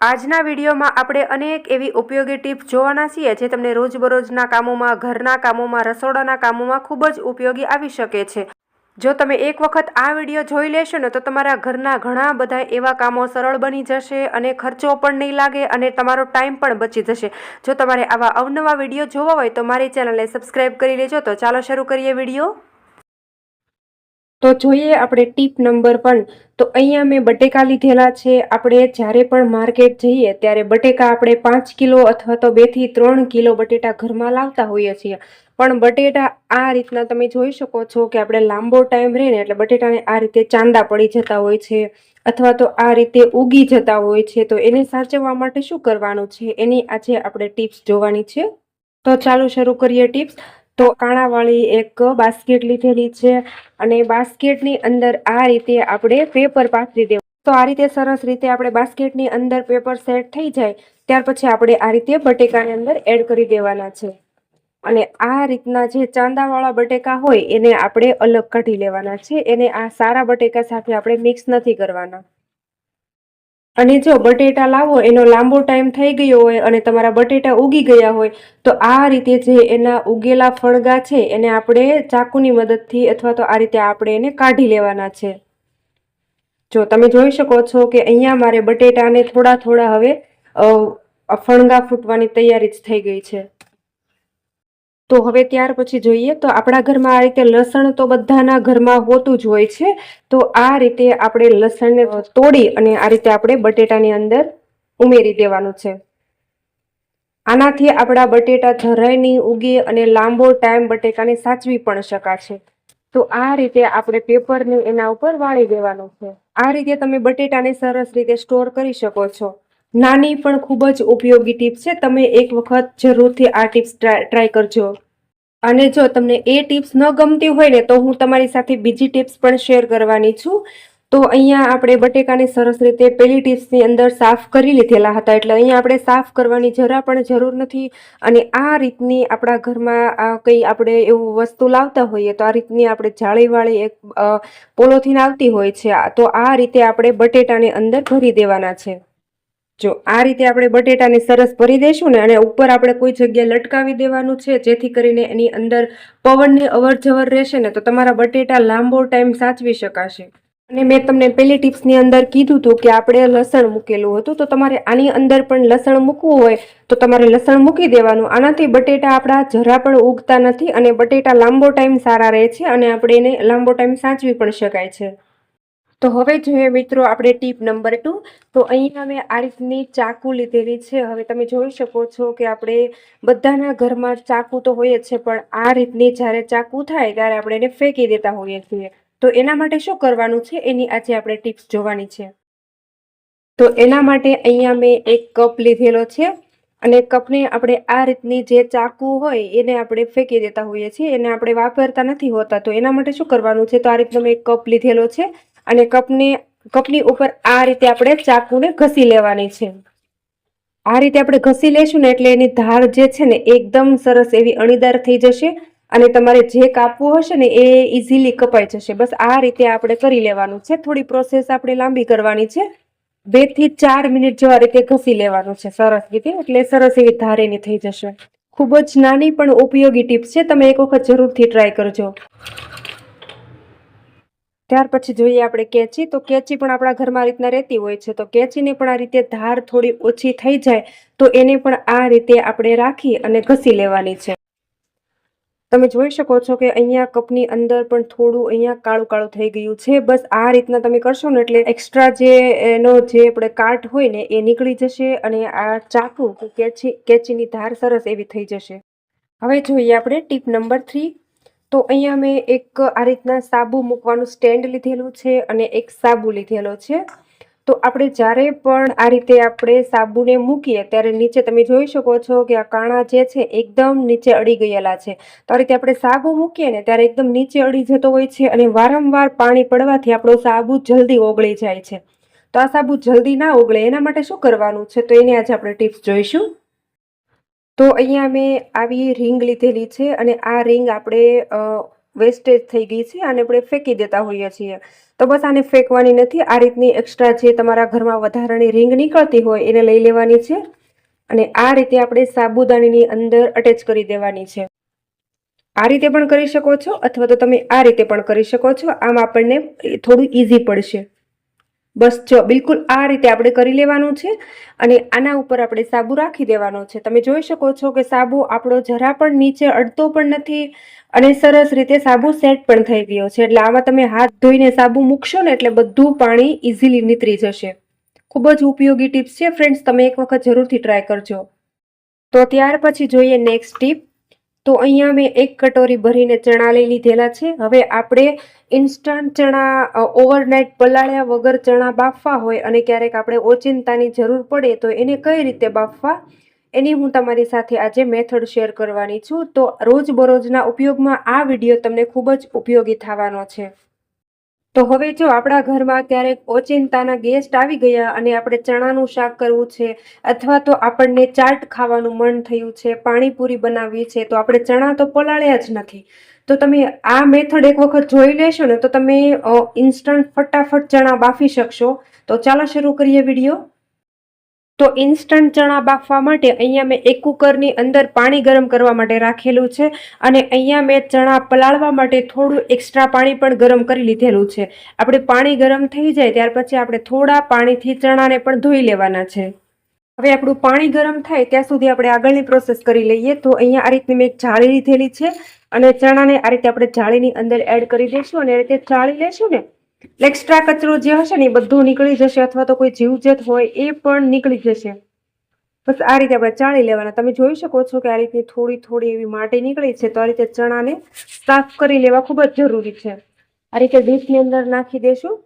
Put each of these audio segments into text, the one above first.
આજના વિડીયોમાં આપણે અનેક એવી ઉપયોગી ટીપ જોવાના છીએ જે તમને રોજબરોજના કામોમાં, ઘરના કામોમાં, રસોડાના કામોમાં ખૂબ જ ઉપયોગી આવી શકે છે. જો તમે એક વખત આ વીડિયો જોઈ લેશો ને તો તમારા ઘરના ઘણા બધા એવા કામો સરળ બની જશે અને ખર્ચો પણ નહીં લાગે અને તમારો ટાઈમ પણ બચી જશે. જો તમારે આવા અવનવા વીડિયો જોવા હોય તો મારી ચેનલને સબસ્ક્રાઈબ કરી લેજો. તો ચાલો શરૂ કરીએ વીડિયો. તો જોઈએ આપણે ટીપ નંબર વન. તો અહીંયા મેં બટેકા લીધેલા છે. આપણે જ્યારે પણ માર્કેટ જઈએ ત્યારે બટેકા આપણે પાંચ કિલો અથવા તો બેથી ત્રણ કિલો બટેટા ઘરમાં લાવતા હોઈએ છીએ. પણ બટેટા આ રીતના તમે જોઈ શકો છો કે આપણે લાંબો ટાઈમ રહે ને એટલે બટેટાને આ રીતે ચાંદા પડી જતા હોય છે અથવા તો આ રીતે ઉગી જતા હોય છે. તો એને સાચવવા માટે શું કરવાનું છે? એની આજે આપણે ટિપ્સ જોવાની છે. તો ચાલો શરૂ કરીએ ટિપ્સ. તો કાણાવાળી એક બાસ્કેટ લીધેલી છે અને બાસ્કેટની અંદર આ રીતે આપણે પેપર પાથરી દેવું. તો આ રીતે સરસ રીતે આપણે બાસ્કેટની અંદર પેપર સેટ થઈ જાય, ત્યાર પછી આપણે આ રીતે બટેકાની અંદર એડ કરી દેવાના છે. અને આ રીતના જે ચાંદાવાળા બટેકા હોય એને આપણે અલગ કાઢી લેવાના છે. એને આ સારા બટેકા સાથે આપણે મિક્સ નથી કરવાના. અને જો બટેટા લાવો, એનો લાંબો ટાઈમ થઈ ગયો હોય અને તમારા બટેટા ઉગી ગયા હોય, તો આ રીતે જે એના ઉગેલા ફળગા છે, એને આપણે ચાકુની મદદથી અથવા તો આ રીતે આપણે એને કાઢી લેવાના છે. જો તમે જોઈ શકો છો કે અહીંયા મારે બટેટાને થોડા થોડા હવે ફણગા ફૂટવાની તૈયારી જ થઈ ગઈ છે. તો હવે ત્યાર પછી જોઈએ તો આપણા ઘરમાં આ રીતે લસણ તો બધાના ઘરમાં હોતું જ હોય છે. તો આ રીતે આપણે લસણને તોડી અને આ રીતે આપણે બટેટાની અંદર ઉમેરી દેવાનું છે. આનાથી આપણા બટેટા જરાય નહીં ઉગે અને લાંબો ટાઈમ બટેટાને સાચવી પણ શકાશે. તો આ રીતે આપણે પેપરને એના ઉપર વાળી દેવાનું છે. આ રીતે તમે બટેટાને સરસ રીતે સ્ટોર કરી શકો છો. નાની પણ ખૂબ જ ઉપયોગી ટીપ છે. તમે એક વખત જરૂરથી આ ટિપ્સ ટ્રાય કરજો. અને જો તમને એ ટિપ્સ ન ગમતી હોય ને, તો હું તમારી સાથે બીજી ટિપ્સ પણ શેર કરવાની છું. તો અહીંયા આપણે બટેકાને સરસ રીતે પેલી ટિપ્સની અંદર સાફ કરી લીધેલા હતા. એટલે અહીંયા આપણે સાફ કરવાની જરા પણ જરૂર નથી. અને આ રીતની આપણા ઘરમાં કંઈ આપણે એવું વસ્તુ લાવતા હોઈએ, તો આ રીતની આપણે જાળીવાળી એક પોલોથીન આવતી હોય છે. તો આ રીતે આપણે બટેટાને અંદર ભરી દેવાના છે. જો આ રીતે આપણે બટેટાને સરસ ભરી દઈશું ને અને ઉપર આપણે કોઈ જગ્યાએ લટકાવી દેવાનું છે, જેથી કરીને એની અંદર પવનની અવરજવર રહેશે ને તો તમારા બટેટા લાંબો ટાઈમ સાચવી શકાશે. અને મેં તમને પહેલી ટિપ્સની અંદર કીધું હતું કે આપણે લસણ મૂકેલું હતું, તો તમારે આની અંદર પણ લસણ મૂકવું હોય તો તમારે લસણ મૂકી દેવાનું. આનાથી બટેટા આપણા જરા પણ ઉગતા નથી અને બટેટા લાંબો ટાઈમ સારા રહે છે અને આપણે એને લાંબો ટાઈમ સાચવી પણ શકાય છે. તો હવે જોઈએ મિત્રો આપણે ટીપ નંબર ટુ. તો અહીંયા મેં આ રીતની ચાકુ લીધેલી છે. હવે તમે જોઈ શકો છો કે આપણે બધાના ઘરમાં ચાકુ તો હોય જ છે, પણ આ રીતની જ્યારે ચાકુ થાય ત્યારે આપણે એને ફેંકી દેતા હોઈએ છીએ. તો એના માટે શું કરવાનું છે? એની આજે આપણે ટિપ્સ જોવાની છે. તો એના માટે અહીંયા મેં એક કપ લીધેલો છે અને કપને આપણે આ રીતની જે ચાકુ હોય એને આપણે ફેંકી દેતા હોઈએ છીએ. એને આપણે વાપરતા નથી હોતા. તો એના માટે શું કરવાનું છે? તો આ રીતનો મેં એક કપ લીધેલો છે. અને કપને, કપની ઉપર આ રીતે આપણે ચાકુને ઘસી લેવાની છે. આ રીતે આપણે ઘસી લેશું ને એટલે એની ધાર જે છે ને એકદમ સરસ એવી અણીદાર થઈ જશે અને તમારે જે કાપવું હશે ને એ ઇઝીલી કપાઈ જશે. બસ આ રીતે આપણે કરી લેવાનું છે. થોડી પ્રોસેસ આપણે લાંબી કરવાની છે. બેથી ચાર મિનિટ જેવા રીતે ઘસી લેવાનું છે. સરસ રીતે. એટલે સરસ એવી ધાર એની થઈ જશે. ખૂબ જ નાની પણ ઉપયોગી ટિપ્સ છે. તમે એક વખત જરૂરથી ટ્રાય કરજો. ત્યાર પછી જોઈએ આપણે કેચી. તો કેચી પણ આપણા ઘરમાં રીતના રહેતી હોય છે. તો કેચીને પણ આ રીતે ધાર થોડી ઓછી થઈ જાય, તો એને પણ આ રીતે આપણે રાખી અને ઘસી લેવાની છે. તમે જોઈ શકો છો કે અહીંયા કપની અંદર પણ થોડું અહીંયા કાળું કાળું થઈ ગયું છે. બસ આ રીતના તમે કરશો ને એટલે એક્સ્ટ્રા જે, એનો જે આપણે કાટ હોય ને એ નીકળી જશે અને આ ચાકુ કેચી, કેચીની ધાર સરસ એવી થઈ જશે. હવે જોઈએ આપણે ટીપ નંબર થ્રી. તો અહીંયા મેં એક આ રીતના સાબુ મૂકવાનું સ્ટેન્ડ લીધેલું છે અને એક સાબુ લીધેલો છે. તો આપણે જ્યારે પણ આ રીતે આપણે સાબુને મૂકીએ ત્યારે નીચે તમે જોઈ શકો છો કે આ કાણા જે છે એકદમ નીચે અડી ગયેલા છે. તો આ રીતે આપણે સાબુ મૂકીએ ને ત્યારે એકદમ નીચે અડી જતો હોય છે અને વારંવાર પાણી પડવાથી આપણો સાબુ જલ્દી ઓગળી જાય છે. તો આ સાબુ જલ્દી ના ઓગળે એના માટે શું કરવાનું છે? તો એની આજે આપણે ટિપ્સ જોઈશું. તો અહીંયા મેં આવી રિંગ લીધેલી છે અને આ રિંગ આપણે વેસ્ટેજ થઈ ગઈ છે અને આપણે ફેંકી દેતા હોઈએ છીએ. તો બસ આને ફેંકવાની નથી, આ રીતની એક્સ્ટ્રા જે તમારા ઘરમાં વધારાની રિંગ નીકળતી હોય એને લઈ લેવાની છે અને આ રીતે આપણે સાબુદાણીની અંદર અટેચ કરી દેવાની છે. આ રીતે પણ કરી શકો છો અથવા તો તમે આ રીતે પણ કરી શકો છો. આમ આપણને થોડું ઇઝી પડશે. બસ જો, બિલકુલ આ રીતે આપણે કરી લેવાનું છે અને આના ઉપર આપણે સાબુ રાખી દેવાનો છે. તમે જોઈ શકો છો કે સાબુ આપણો જરા પણ નીચે અડતો પણ નથી અને સરસ રીતે સાબુ સેટ પણ થઈ ગયો છે. એટલે આમાં તમે હાથ ધોઈને સાબુ મૂકશો ને એટલે બધું પાણી ઇઝીલી નીતરી જશે. ખૂબ જ ઉપયોગી ટિપ્સ છે ફ્રેન્ડ્સ, તમે એક વખત જરૂરથી ટ્રાય કરજો. તો ત્યાર પછી જોઈએ નેક્સ્ટ ટીપ. તો અહીંયા મેં એક કટોરી ભરીને ચણા લઈ લીધેલા છે. હવે આપણે ઇન્સ્ટન્ટ ચણા ઓવરનાઇટ પલાળ્યા વગર ચણા બાફવા હોય અને ક્યારેક આપણે ઓચિંતાની જરૂર પડે તો એને કઈ રીતે બાફવા? એની હું તમારી સાથે આજે મેથડ શેર કરવાની છું. તો રોજબરોજના ઉપયોગમાં આ વીડિયો તમને ખૂબ જ ઉપયોગી થવાનો છે. તો હવે જો આપણા ઘરમાં ક્યારેક ઓચિંતાના ગેસ્ટ આવી ગયા અને આપણે ચણાનું શાક કરવું છે અથવા તો આપણને ચાટ ખાવાનું મન થયું છે, પાણીપુરી બનાવવી છે, તો આપણે ચણા તો પલાળ્યા જ નથી. તો તમે આ મેથડ એક વખત જોઈ લેશો ને તો તમે ઇન્સ્ટન્ટ ફટાફટ ચણા બાફી શકશો. તો ચાલો શરૂ કરીએ વીડિયો. તો ઇન્સ્ટન્ટ ચણા બાફવા માટે અહીંયા મેં એક કુકરની અંદર પાણી ગરમ કરવા માટે રાખેલું છે અને અહીંયા મેં ચણા પલાળવા માટે થોડું એક્સ્ટ્રા પાણી પણ ગરમ કરી લીધેલું છે. આપણે પાણી ગરમ થઈ જાય ત્યાર પછી આપણે થોડા પાણીથી ચણાને પણ ધોઈ લેવાના છે. હવે આપણું પાણી ગરમ થાય ત્યાં સુધી આપણે આગળની પ્રોસેસ કરી લઈએ તો અહીંયા આ રીતની મેં જાળી લીધેલી છે અને ચણાને આ રીતે આપણે જાળીની અંદર એડ કરી દઈશું અને આ રીતે ચાળી લેશું ને એક્સ્ટ્રા કચરો જે હશે ને એ બધું નીકળી જશે અથવા તો કોઈ જીવજત હોય એ પણ નીકળી જશે. બસ આ રીતે આપણે ચાળી લેવાના. તમે જોઈ શકો છો કે આ રીતની થોડી થોડી એવી માટી નીકળી છે તો આ રીતે ચણાને સાફ કરી લેવા ખૂબ જ જરૂરી છે. આ રીતે ડીશની અંદર નાખી દેશું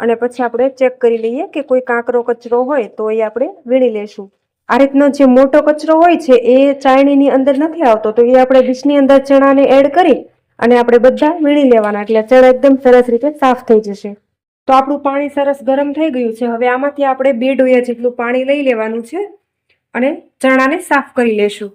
અને પછી આપણે ચેક કરી લઈએ કે કોઈ કાંકરો કચરો હોય તો એ આપણે વીણી લેશું. આ રીતનો જે મોટો કચરો હોય છે એ ચાયણીની અંદર નથી આવતો તો એ આપણે ડીશની અંદર ચણાને એડ કરી અને આપણે બધા વીણી લેવાના, એટલે ચણા એકદમ સરસ રીતે સાફ થઈ જશે. તો આપણું પાણી સરસ ગરમ થઈ ગયું છે. હવે આમાંથી આપણે બે ડોયા જેટલું પાણી લઈ લેવાનું છે અને ચણાને સાફ કરી લેશું.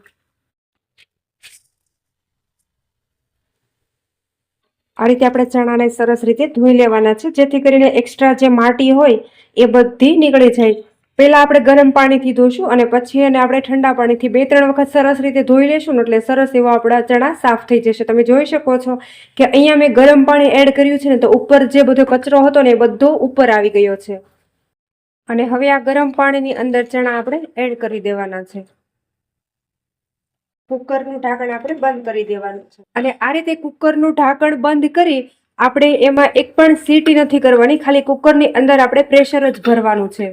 આ રીતે આપણે ચણાને સરસ રીતે ધોઈ લેવાના છે, જેથી કરીને એક્સ્ટ્રા જે માટી હોય એ બધી નીકળી જાય. પહેલાં આપણે ગરમ પાણીથી ધોઈશું અને પછી એને આપણે ઠંડા પાણીથી બે ત્રણ વખત સરસ રીતે ધોઈ લેશું એટલે સરસ એવા આપણા ચણા સાફ થઈ જશે. તમે જોઈ શકો છો કે અહીંયા મેં ગરમ પાણી એડ કર્યું છે ને તો ઉપર જે બધો કચરો હતો ને એ બધો ઉપર આવી ગયો છે. અને હવે આ ગરમ પાણીની અંદર ચણા આપણે એડ કરી દેવાના છે. કુકરનું ઢાંકણ આપણે બંધ કરી દેવાનું છે. અને આ રીતે કુકરનું ઢાંકણ બંધ કરી આપણે એમાં એક પણ સીટી નથી કરવાની, ખાલી કુકરની અંદર આપણે પ્રેશર જ ભરવાનું છે.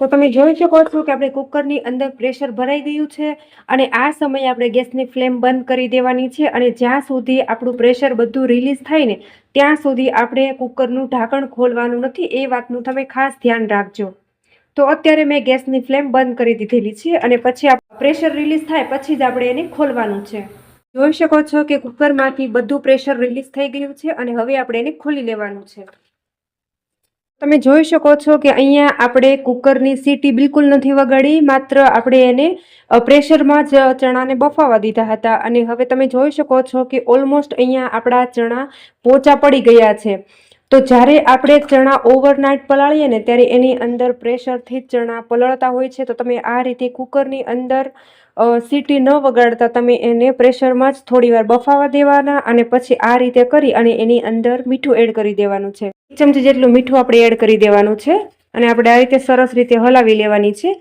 તો તમે જોઈ શકો છો કે આપણે કુકરની અંદર પ્રેશર ભરાઈ ગયું છે અને આ સમયે આપણે ગેસની ફ્લેમ બંધ કરી દેવાની છે અને જ્યાં સુધી આપણું પ્રેશર બધું રિલીઝ થાય ને ત્યાં સુધી આપણે કુકરનું ઢાંકણ ખોલવાનું નથી, એ વાતનું તમે ખાસ ધ્યાન રાખજો. તો અત્યારે મેં ગેસની ફ્લેમ બંધ કરી દીધેલી છે અને પછી પ્રેશર રિલીઝ થાય પછી જ આપણે એને ખોલવાનું છે. જોઈ શકો છો કે કુકરમાંથી બધું પ્રેશર રિલીઝ થઈ ગયું છે અને હવે આપણે એને ખોલી લેવાનું છે. તમે જોઈ શકો છો કે અહીંયા આપણે કુકરની સીટી બિલકુલ નથી વગાડી, માત્ર આપણે એને પ્રેશરમાં જ ચણાને બફાવા દીધા હતા. અને હવે તમે જોઈ શકો છો કે ઓલમોસ્ટ અહીંયા આપણા ચણા પોચા પડી ગયા છે. તો જ્યારે આપણે ચણા ઓવરનાઇટ પલાળીએ ને ત્યારે એની અંદર પ્રેશરથી જ ચણા પલળતા હોય છે. તો તમે આ રીતે કુકરની અંદર સીટી ન વગાડતા તમે એને પ્રેશરમાં જ થોડી વાર બફાવા દેવાના અને પછી આ રીતે કરી અને એની અંદર મીઠું એડ કરી દેવાનું છે. એક ચમચી જેટલું મીઠું આપણે એડ કરી દેવાનું છે અને આપણે આ રીતે સરસ રીતે હલાવી લેવાની છે.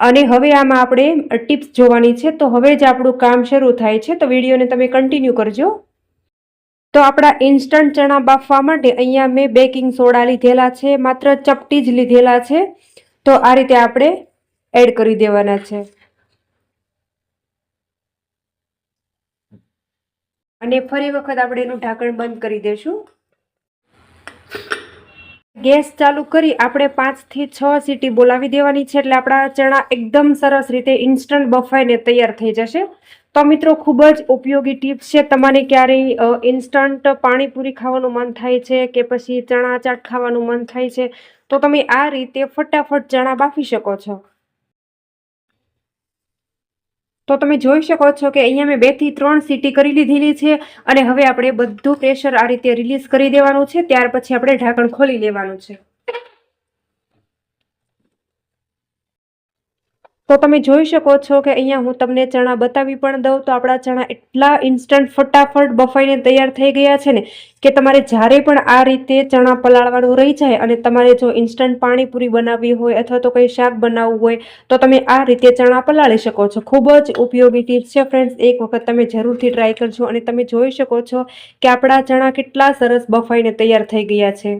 અને હવે આમાં આપણે ટિપ્સ જોવાની છે. તો હવે જ આપણું કામ શરૂ થાય છે. તો વિડીયોને તમે કન્ટિન્યુ કરજો. તો આપણા ઇન્સ્ટન્ટ ચણા બાફવા માટે અહીંયા મેં બેકિંગ સોડા લીધેલા છે. માત્ર ચપટી જ લીધેલા છે. તો આ રીતે આપણે એડ કરી દેવાના છે. અને ફરી વખત આપણે એનું ઢાંકણ બંધ કરી દઈશું ગેસ ચાલુ કરી આપણે પાંચથી છ સીટી બોલાવી દેવાની છે એટલે આપણા ચણા એકદમ સરસ રીતે ઇન્સ્ટન્ટ બફાઈને તૈયાર થઈ જશે. તો મિત્રો ખૂબ જ ઉપયોગી ટિપ્સ છે તમારે ક્યારેય ઇન્સ્ટન્ટ પાણીપુરી ખાવાનું મન થાય છે કે પછી ચણા ચાટ ખાવાનું મન થાય છે, તો તમે આ રીતે ફટાફટ ચણા બાફી શકો છો. તો તમે જોઈ શકો છો કે અહીંયા મેં બેથી ત્રણ સીટી કરી લીધેલી છે અને હવે આપણે બધું પ્રેશર આ રીતે રિલીઝ કરી દેવાનું છે, ત્યાર પછી આપણે ઢાંકણ ખોલી લેવાનું છે. તો તમે જોઈ શકો છો કે અહીંયા હું તમને ચણા બતાવી પણ દઉં. તો આપણા ચણા એટલા ઇન્સ્ટન્ટ ફટાફટ બફાઈને તૈયાર થઈ ગયા છે ને કે તમારે જ્યારે પણ આ રીતે ચણા પલાળવાનું રહી જાય અને તમારે જો ઇન્સ્ટન્ટ પાણીપુરી બનાવવી હોય અથવા તો કંઈ શાક બનાવવું હોય, તો તમે આ રીતે ચણા પલાળી શકો છો. ખૂબ જ ઉપયોગી ટીપ્સ છે ફ્રેન્ડ્સ એક વખત તમે જરૂરથી ટ્રાય કરજો અને તમે જોઈ શકો છો કે આપણા ચણા કેટલા સરસ બફાઈને તૈયાર થઈ ગયા છે.